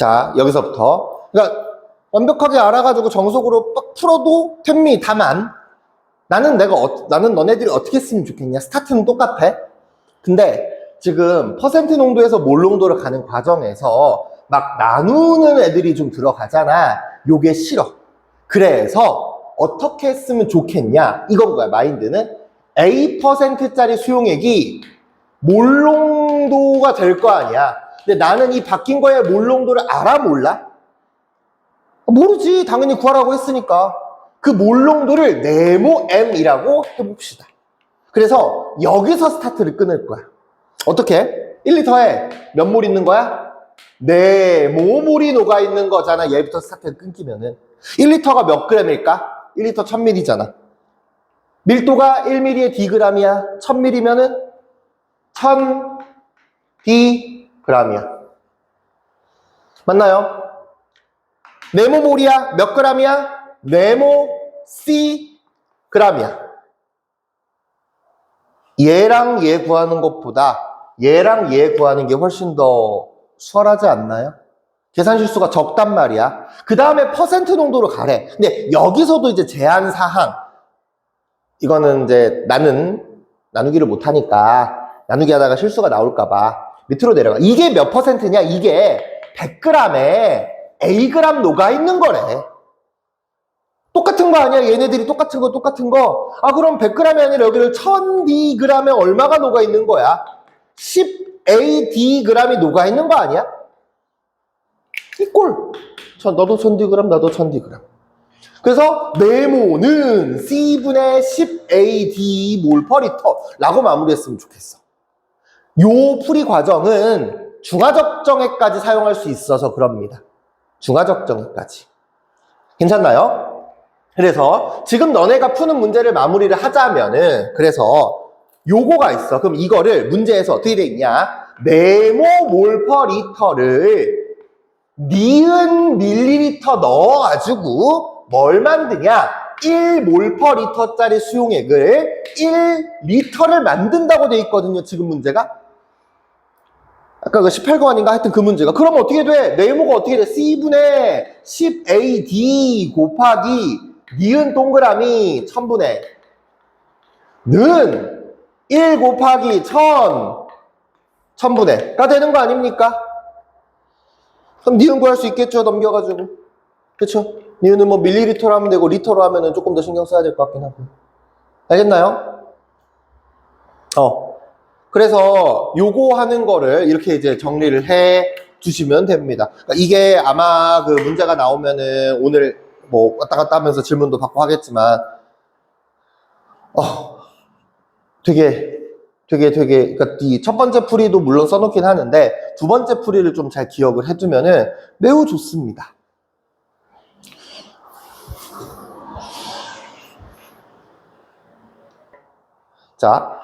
자, 여기서부터. 그러니까 완벽하게 알아가지고 정석으로 빡 풀어도 됩니. 다만, 나는 내가, 어- 나는 너네들이 어떻게 쓰면 좋겠냐. 스타트는 똑같아. 근데 지금 퍼센트 농도에서 몰 농도를 가는 과정에서 막 나누는 애들이 좀 들어가잖아. 요게 싫어. 그래서 어떻게 했으면 좋겠냐. 이건 거야, 마인드는. A%짜리 수용액이 몰 농도가 될 거 아니야. 근데 나는 이 바뀐 거의 몰농도를 알아 몰라? 모르지. 당연히 구하라고 했으니까. 그 몰농도를 네모 M이라고 해봅시다. 그래서 여기서 스타트를 끊을 거야. 어떻게? 1리터에 몇 몰 있는 거야? 네모몰이 녹아 있는 거잖아. 얘부터 스타트를 끊기면은. 1리터가 몇 g일까? 1리터 1000ml잖아. 밀도가 1mm에 dg이야. 1000ml면은 1000 dg이야. 맞나요? 네모몰이야. 몇 g이야? 네모 c g이야. 얘랑 얘 구하는 것보다 얘랑 얘 구하는 게 훨씬 더 수월하지 않나요? 계산 실수가 적단 말이야. 그 다음에 퍼센트 농도로 가래. 근데 여기서도 이제 제한 사항. 이거는 이제 나는 나누기를 못하니까 나누기 하다가 실수가 나올까봐 밑으로 내려가. 이게 몇 퍼센트냐? 이게 100g에 Ag 녹아 있는 거래. 똑같은 거 아니야? 얘네들이 똑같은 거, 똑같은 거. 아, 그럼 100g이 아니라 여기를 1000dg에 얼마가 녹아 있는 거야? 10ADg이 녹아 있는 거 아니야? 이 꼴. 저, 너도 1000dg, 나도 1000dg. 그래서 네모는 C분의 10AD 몰 퍼 리터라고 마무리했으면 좋겠어. 요 풀이 과정은 중화적정액까지 사용할 수 있어서 그럽니다. 중화적정액까지. 괜찮나요? 그래서 지금 너네가 푸는 문제를 마무리를 하자면은 그래서 요거가 있어. 그럼 이거를 문제에서 어떻게 돼 있냐? 네모 몰퍼 리터를 니은 밀리리터 넣어가지고 뭘 만드냐? 1몰퍼 리터짜리 수용액을 1리터를 만든다고 돼 있거든요. 지금 문제가. 아까 그 18거 아닌가? 하여튼 그 문제가. 그럼 어떻게 돼? 네모가 어떻게 돼? C분의 10AD 곱하기 니은 동그라미 1000분의 는 1 곱하기 1000 1000분의가 되는 거 아닙니까? 그럼 니은 구할 수 있겠죠? 넘겨가지고. 그쵸? 니은은 뭐 밀리리터로 하면 되고 리터로 하면은 조금 더 신경 써야 될 것 같긴 하고. 알겠나요? 어. 그래서 요거 하는 거를 이렇게 이제 정리를 해 주시면 됩니다. 그러니까 이게 아마 그 문제가 나오면은 오늘 뭐 왔다 갔다 하면서 질문도 받고 하겠지만, 어, 되게, 되게, 되게, 그러니까 이 첫 번째 풀이도 물론 써놓긴 하는데, 두 번째 풀이를 좀 잘 기억을 해두면은 매우 좋습니다. 자,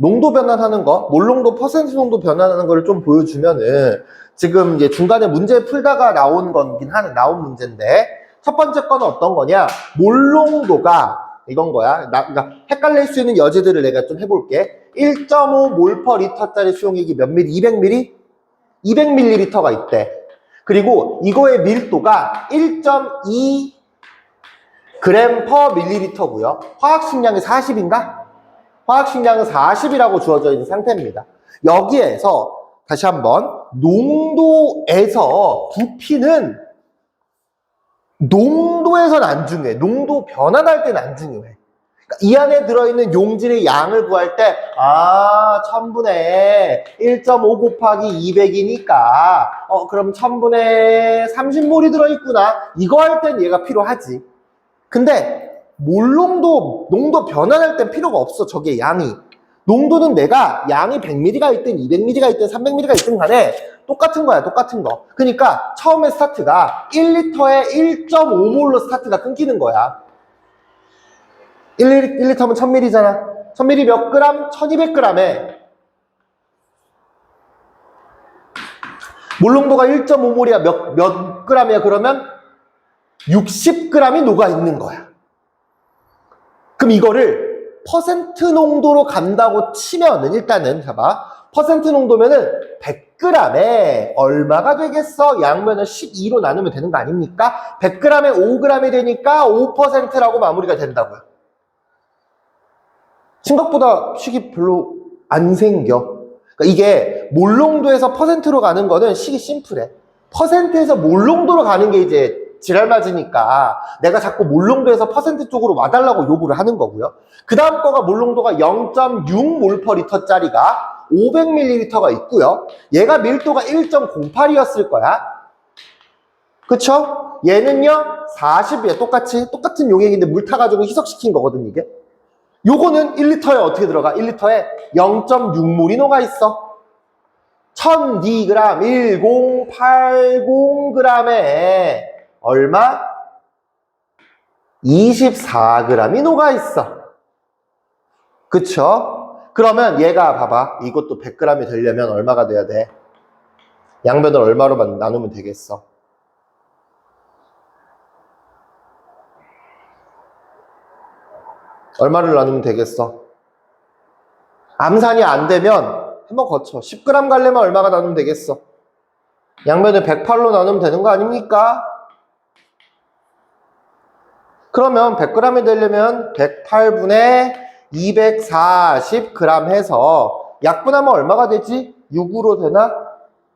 농도 변환하는 거, 몰농도 퍼센트 농도 변환하는 거를 좀 보여주면은 지금 이제 중간에 문제 풀다가 나온 건긴 하는 나온 문제인데 첫 번째 거는 어떤 거냐? 몰농도가 이건 거야. 나, 그러니까 헷갈릴 수 있는 여지들을 내가 좀 해볼게. 1.5 몰 퍼 리터짜리 수용액이 몇 미리? 200ml? 200ml가 있대. 그리고 이거의 밀도가 1.2 그램 퍼 밀리리터고요. 화학 식량이 40인가? 화학 식량은 40이라고 주어져 있는 상태입니다. 여기에서 다시 한번 농도에서 부피는 농도에선 안 중요해. 농도 변환할 때는 안 중요해. 그러니까 이 안에 들어있는 용질의 양을 구할 때, 아, 1000분의 1.5 곱하기 200이니까, 어, 그럼 1000분의 30몰이 들어있구나. 이거 할 땐 얘가 필요하지. 근데, 몰농도, 농도 변환할 땐 필요가 없어, 저게 양이. 농도는 내가 양이 100ml가 있든 200ml가 있든 300ml가 있든 간에 똑같은 거야, 똑같은 거. 그러니까 처음에 스타트가 1리터에 1.5몰로 스타트가 끊기는 거야. 1, 1리터면 1000ml잖아. 1000ml 몇 그램? 1200g에. 몰농도가 1.5몰이야. 몇, 몇 g이야, 그러면? 60g이 녹아 있는 거야. 그럼 이거를 퍼센트 농도로 간다고 치면은 일단은 봐봐 퍼센트 농도면은 100g에 얼마가 되겠어? 양면을 12로 나누면 되는 거 아닙니까? 100g에 5g이 되니까 5%라고 마무리가 된다고요. 생각보다 식이 별로 안 생겨. 그러니까 이게 몰농도에서 퍼센트로 가는 거는 식이 심플해. 퍼센트에서 몰농도로 가는 게 이제 지랄 맞으니까 내가 자꾸 몰농도에서 퍼센트 쪽으로 와달라고 요구를 하는 거고요. 그 다음 거가 몰농도가 0.6몰퍼리터짜리가 500ml가 있고요. 얘가 밀도가 1.08이었을 거야. 그쵸? 얘는요, 40이야. 똑같이, 똑같은 용액인데 물 타가지고 희석시킨 거거든, 이게. 요거는 1리터에 어떻게 들어가? 1리터에 0.6몰이 녹아 있어. 1000D 1080g에 얼마? 24g이 녹아 있어. 그쵸? 그러면 얘가 봐봐. 이것도 100g이 되려면 얼마가 돼야 돼? 양변을 얼마로 만- 나누면 되겠어? 얼마를 나누면 되겠어? 암산이 안 되면 한번 거쳐. 10g 갈려면 얼마가 나누면 되겠어? 양면을 108로 나누면 되는 거 아닙니까? 그러면 100g이 되려면 108분의 240g 해서 약분하면 얼마가 되지? 6으로 되나?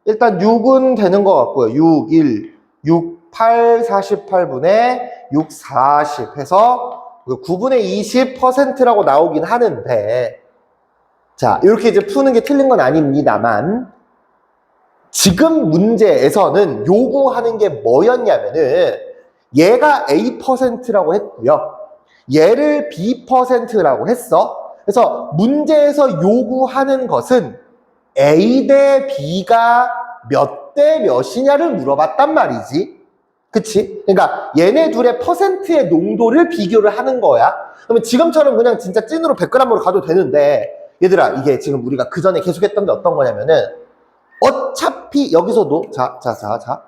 일단 6은 되는 것 같고요. 6, 1, 6, 8, 48분의 6, 40 해서 9분의 20%라고 나오긴 하는데 자, 이렇게 이제 푸는 게 틀린 건 아닙니다만 지금 문제에서는 요구하는 게 뭐였냐면은 얘가 A%라고 했고요. 얘를 B%라고 했어. 그래서 문제에서 요구하는 것은 A 대 B가 몇 대 몇이냐를 물어봤단 말이지. 그치? 그러니까 얘네 둘의 퍼센트의 농도를 비교를 하는 거야. 그러면 지금처럼 그냥 진짜 찐으로 100g으로 가도 되는데 얘들아 이게 지금 우리가 그 전에 계속했던 게 어떤 거냐면은 어차피 여기서도 자, 자, 자, 자.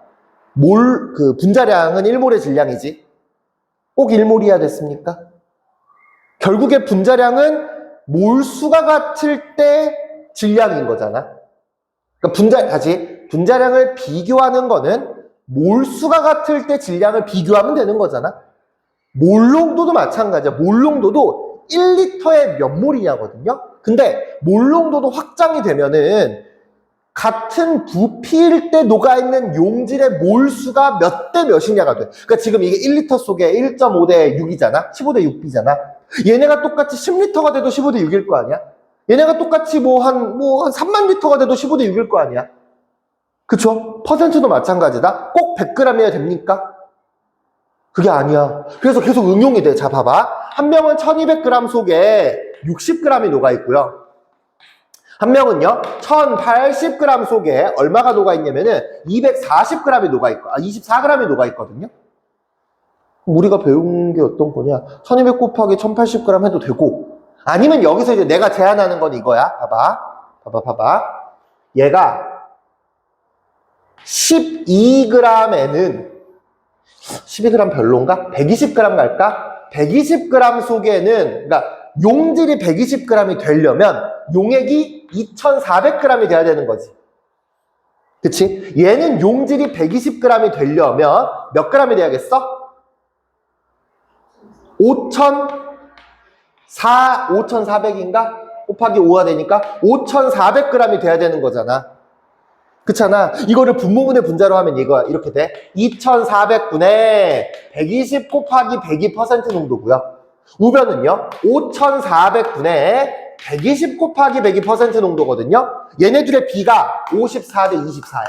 몰, 그 분자량은 1몰의 질량이지. 꼭 1몰이어야 됐습니까? 결국에 분자량은 몰수가 같을 때 질량인 거잖아. 그러니까 분자, 다시. 분자량을 비교하는 거는 몰수가 같을 때 질량을 비교하면 되는 거잖아. 몰농도도 마찬가지야. 몰농도도 1리터에 몇 몰이냐거든요. 근데 몰농도도 확장이 되면은 같은 부피일 때 녹아있는 용질의 몰수가 몇 대 몇이냐가 돼. 그러니까 지금 이게 1리터 속에 1.5 대 6이잖아? 15 대 6B잖아? 얘네가 똑같이 10리터가 돼도 15 대 6일 거 아니야? 얘네가 똑같이 뭐 한, 뭐 한 3만 리터가 돼도 15 대 6일 거 아니야? 그쵸? 퍼센트도 마찬가지다? 꼭 100g이어야 됩니까? 그게 아니야. 그래서 계속 응용이 돼. 자, 봐봐. 한 명은 1200g 속에 60g이 녹아있고요. 한 명은요, 1080g 속에 얼마가 녹아있냐면은 240g이 녹아있고, 아, 24g이 녹아있거든요. 우리가 배운 게 어떤 거냐? 1200 곱하기 1080g 해도 되고, 아니면 여기서 이제 내가 제안하는 건 이거야. 봐봐. 봐봐, 봐봐. 얘가 12g에는 12g 별론가? 120g 갈까? 120g 속에는, 그러니까 용질이 120g이 되려면 용액이 2400g이 돼야 되는 거지. 그치? 얘는 용질이 120g이 되려면 몇 g이 돼야겠어? 5,000, 4, 5,400인가? 곱하기 5가 되니까 5,400g이 돼야 되는 거잖아. 그렇잖아. 이거를 분모분의 분자로 하면 이거 이렇게 돼. 2,400분의 120 곱하기 102% 농도고요. 우변은요. 5,400분의 120 곱하기 102% 농도거든요. 얘네들의 B가 54 대 24야.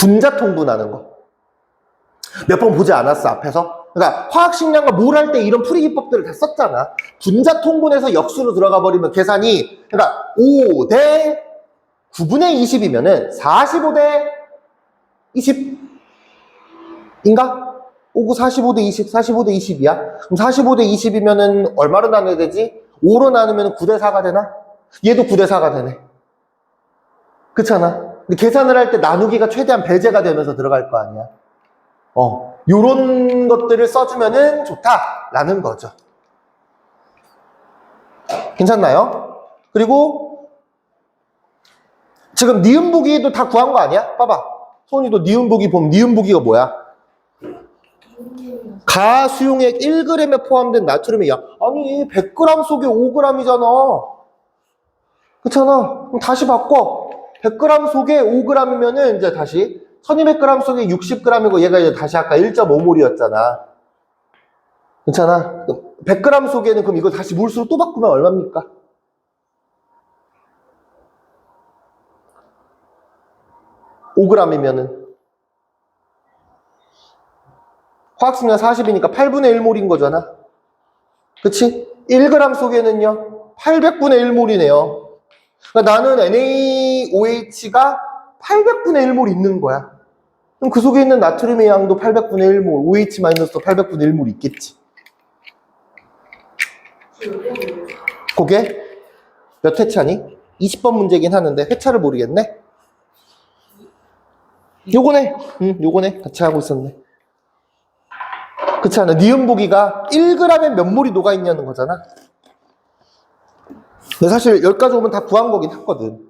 분자 통분하는 거. 몇 번 보지 않았어, 앞에서? 그러니까 화학식량과 뭘 할 때 이런 풀이기법들을 다 썼잖아. 분자 통분해서 역수로 들어가 버리면 계산이 그러니까 5 대 9분의 20이면은 45 대 20인가? 5, 9, 45대 20, 45대 20이야. 그럼 45대 20이면은 얼마로 나눠야 되지? 5로 나누면 9대 4가 되나? 얘도 9대 4가 되네. 그렇잖아. 근데 계산을 할 때 나누기가 최대한 배제가 되면서 들어갈 거 아니야. 어, 요런 것들을 써주면은 좋다라는 거죠. 괜찮나요? 그리고 지금 니은보기도 다 구한 거 아니야? 봐봐. 소은이도 니은보기 보면 니은보기가 뭐야? 가수용액 1g에 포함된 나트륨의 양. 아니, 100g 속에 5g이잖아. 그렇잖아. 그럼 다시 바꿔. 100g 속에 5g이면은 이제 다시 1200g 속에 60g이고 얘가 이제 다시 아까 1.5몰이었잖아. 괜찮아? 100g 속에는 그럼 이걸 다시 물수로 또 바꾸면 얼마입니까? (5 g 이면은 화학식량 40이니까 8분의 1몰인 거잖아. 그치? 1g 속에는요, 800분의 1몰이네요. 그러니까 나는 NaOH가 800분의 1몰 있는 거야. 그럼 그 속에 있는 나트륨의 양도 800분의 1몰, OH-도 800분의 1몰 있겠지. 그게 몇 회차니? 20번 문제긴 하는데 회차를 모르겠네? 요거네. 응, 요거네. 같이 하고 있었네. 그렇지 않아? 니은보기가 1g에 몇 몰이 녹아있냐는 거잖아. 근데 사실 여기까지 오면 다 구한 거긴 했거든.